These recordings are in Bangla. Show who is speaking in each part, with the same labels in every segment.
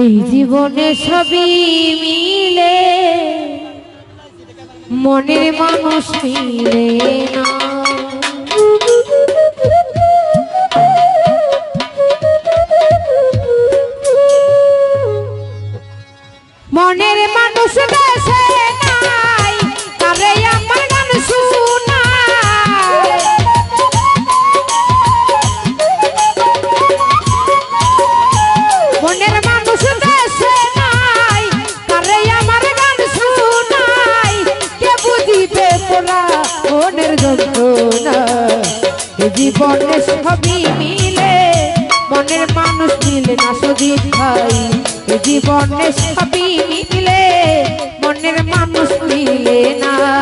Speaker 1: এই জীবনে সবই মিলে। মনের মানুষ মিলে না। মনের মানুষ বেশে বনে সবই মিলে, বনের মানুষ মিলে না সুদীপ ভাই। জীবনে সবই মিলে মনের মানুষ মিলে না।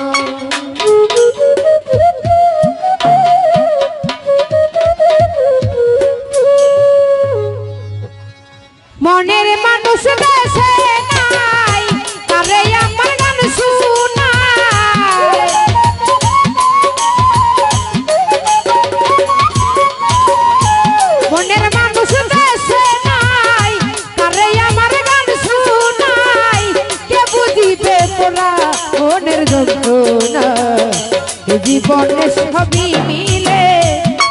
Speaker 1: বনে সবই মিলে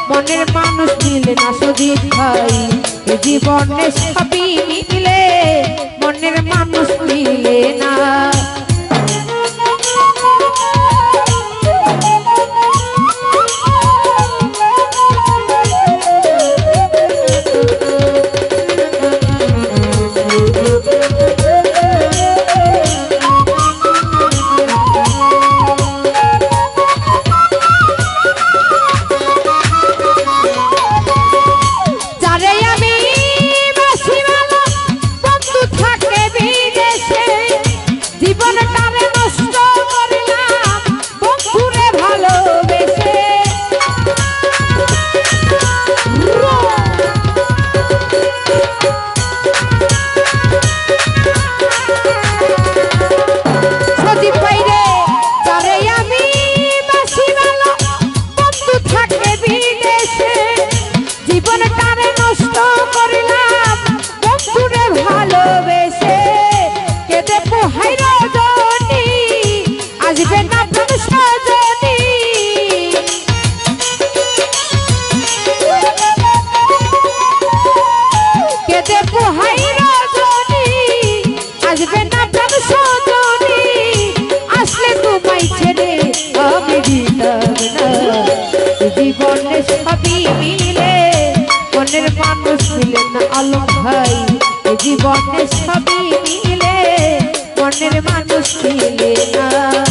Speaker 1: মনের মানুষ মিলে না সুদীপ ভাই। জীবনে সবই মিলে সবই মিলে মনের মানুষ মিলে না।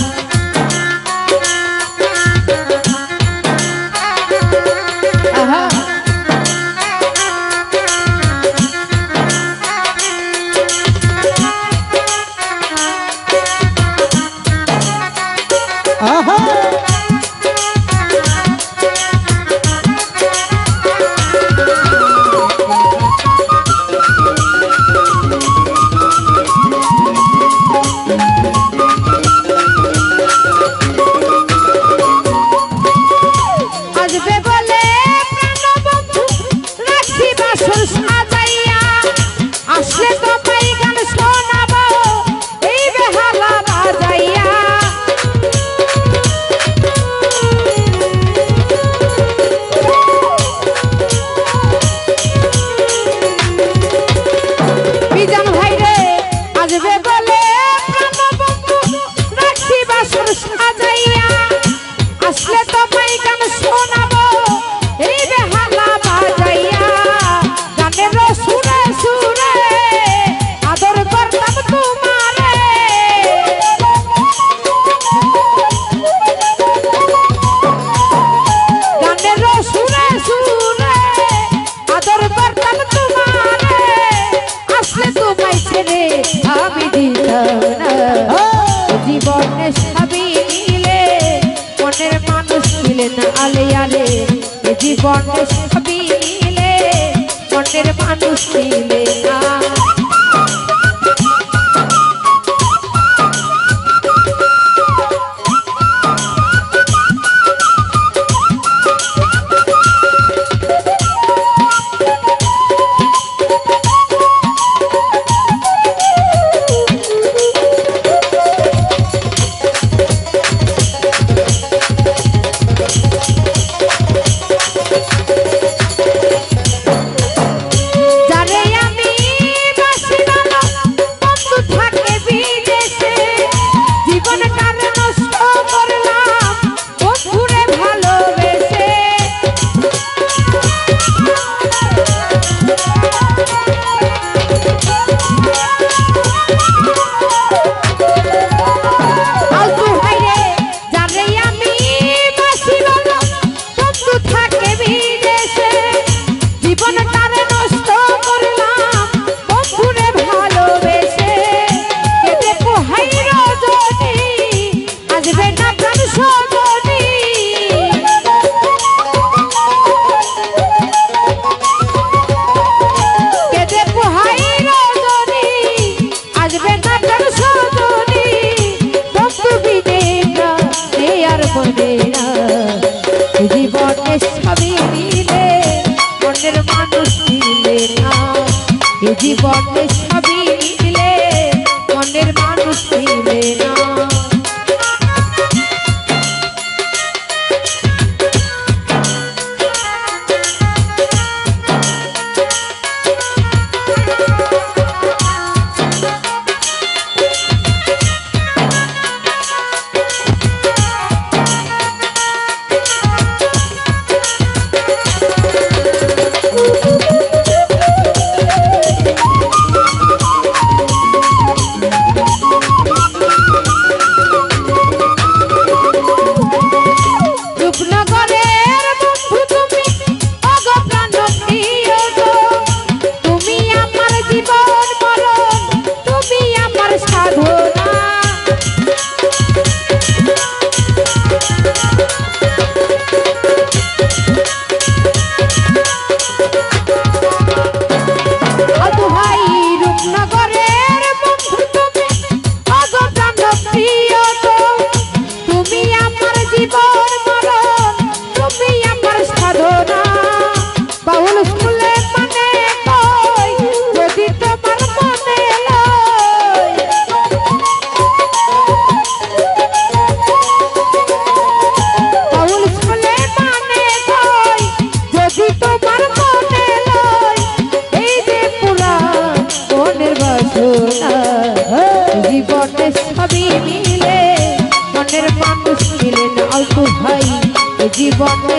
Speaker 1: Bonito.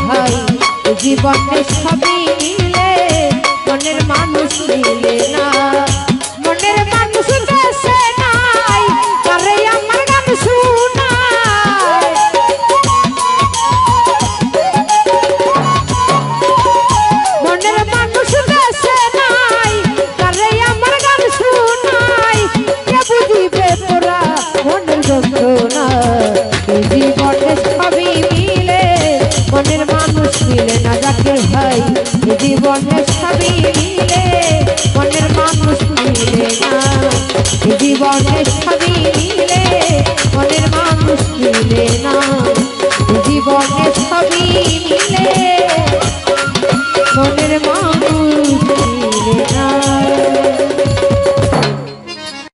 Speaker 1: ভাই এ জীবনে সবই